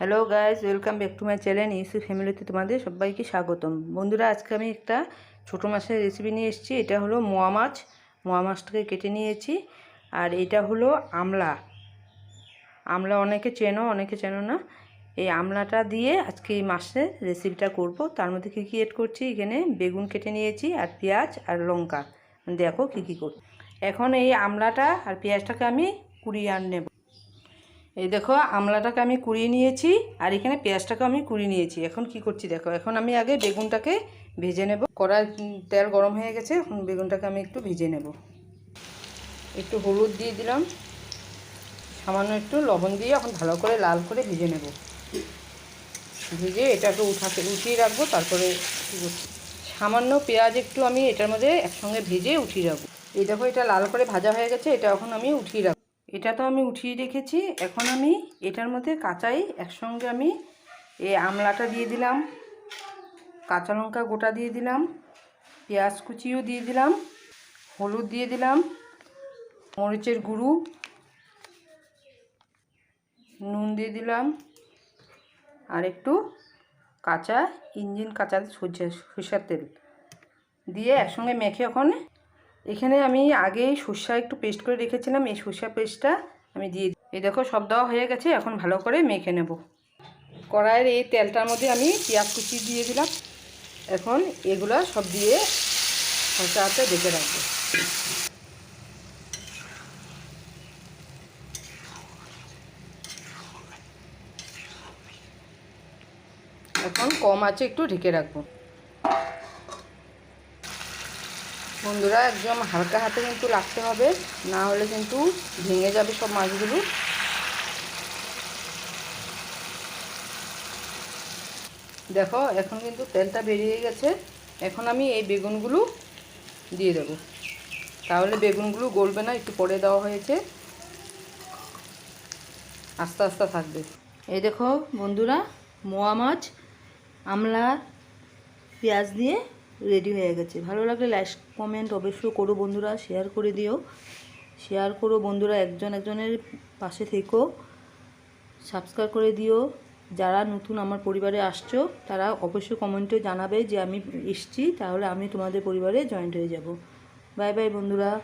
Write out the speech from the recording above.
Hello guys welcome back to my channel UC ফ্যামিলিতে তোমাদের সবাইকে স্বাগতম। বন্ধুরা, আজকে আমি একটা ছোটো মাছের রেসিপি নিয়ে এসেছি। এটা হলো মোয়া মাছ। মোয়া মাছটাকে কেটে নিয়েছি। আর এটা হলো আমলা। আমলা অনেকে চেনো অনেকে চেনো না। এই আমলাটা দিয়ে আজকে এই মাছের রেসিপিটা করব। তার মধ্যে কী কী এড করছি? এখানে বেগুন কেটে নিয়েছি আর পেঁয়াজ আর লঙ্কা। দেখো কী কী করছি এখন এই আমলাটা আর পেঁয়াজটাকে আমি কুড়িয়ে আন নেব। এই দেখো, আমলাটাকে আমি কুড়িয়ে নিয়েছি, আর এখানে পেঁয়াজটাকে আমি কুড়িয়ে নিয়েছি। এখন কি করছি দেখো, এখন আমি আগে বেগুনটাকে ভেজে নেব। কড়াই তেল গরম হয়ে গেছে, এখন বেগুনটাকে আমি একটু ভেজে নেব। একটু হলুদ দিয়ে দিলাম। সামান্য একটু লবণ দিয়ে এখন ভালো করে লাল করে ভেজে নেব। ভেজে এটাকে উঠাতে, উঠিয়ে রাখব, তারপরে সামান্য পেঁয়াজ একটু আমি এটার মধ্যে একসঙ্গে ভেজে উঠিয়ে রাখব। এই দেখো, এটা লাল করে ভাজা হয়ে গেছে, এটা এখন আমি উঠিয়ে রাখব। এটা তো আমি উঠিয়ে রেখেছি। এখন আমি এটার মধ্যে কাঁচাই একসঙ্গে আমি এই আমলাটা দিয়ে দিলাম, কাঁচা লঙ্কা গোটা দিয়ে দিলাম, পেঁয়াজ কুচিও দিয়ে দিলাম, হলুদ দিয়ে দিলাম, মরিচের গুঁড়ো, নুন দিয়ে দিলাম, আর একটু কাঁচা, ইঞ্জিন কাঁচা সরষে সরষের তেল দিয়ে একসঙ্গে মেখে ওখানে এখানে আমি আগেই সর্ষা একটু পেস্ট করে রেখেছিলাম, এই সর্ষা পেস্টটা আমি দিয়ে দিই। এই দেখো সব দেওয়া হয়ে গেছে, এখন ভালো করে মেখে নেব। কড়াইয়ের এই তেলটার মধ্যে আমি পেঁয়াজ কুচি দিয়ে দিলাম। এখন এগুলো সব দিয়ে সরষা হাতে ডেকে রাখব। এখন কম আছে একটু ঢেকে রাখব। বন্ধুরা একদম হালকা হাতে কিন্তু রাখতে হবে, না হলে কিন্তু ভেঙে যাবে সব মাছগুলো। দেখো, এখন কিন্তু তেলটা বেরিয়ে গেছে। এখন আমি এই বেগুনগুলো দিয়ে দেবো। তাহলে বেগুনগুলো গলবে না, একটু পরে দেওয়া হয়েছে। আস্তে আস্তে থাকবে। এই দেখো বন্ধুরা, মোয়া মাছ, আমলা, পেঁয়াজ দিয়ে রেডি হয়ে গেছে। ভালো লাগলে লাইক কমেন্ট অবশ্যই করো বন্ধুরা শেয়ার করে দিও। শেয়ার করো বন্ধুরা, একজন একজনের পাশে থেকো। সাবস্ক্রাইব করে দিও। যারা নতুন আমার পরিবারে আসছো, তারা অবশ্যই কমেন্টে জানাবে যে আমি এসছি, তাহলে আমি তোমাদের পরিবারে জয়েন্ট হয়ে যাব। বাই বাই বন্ধুরা।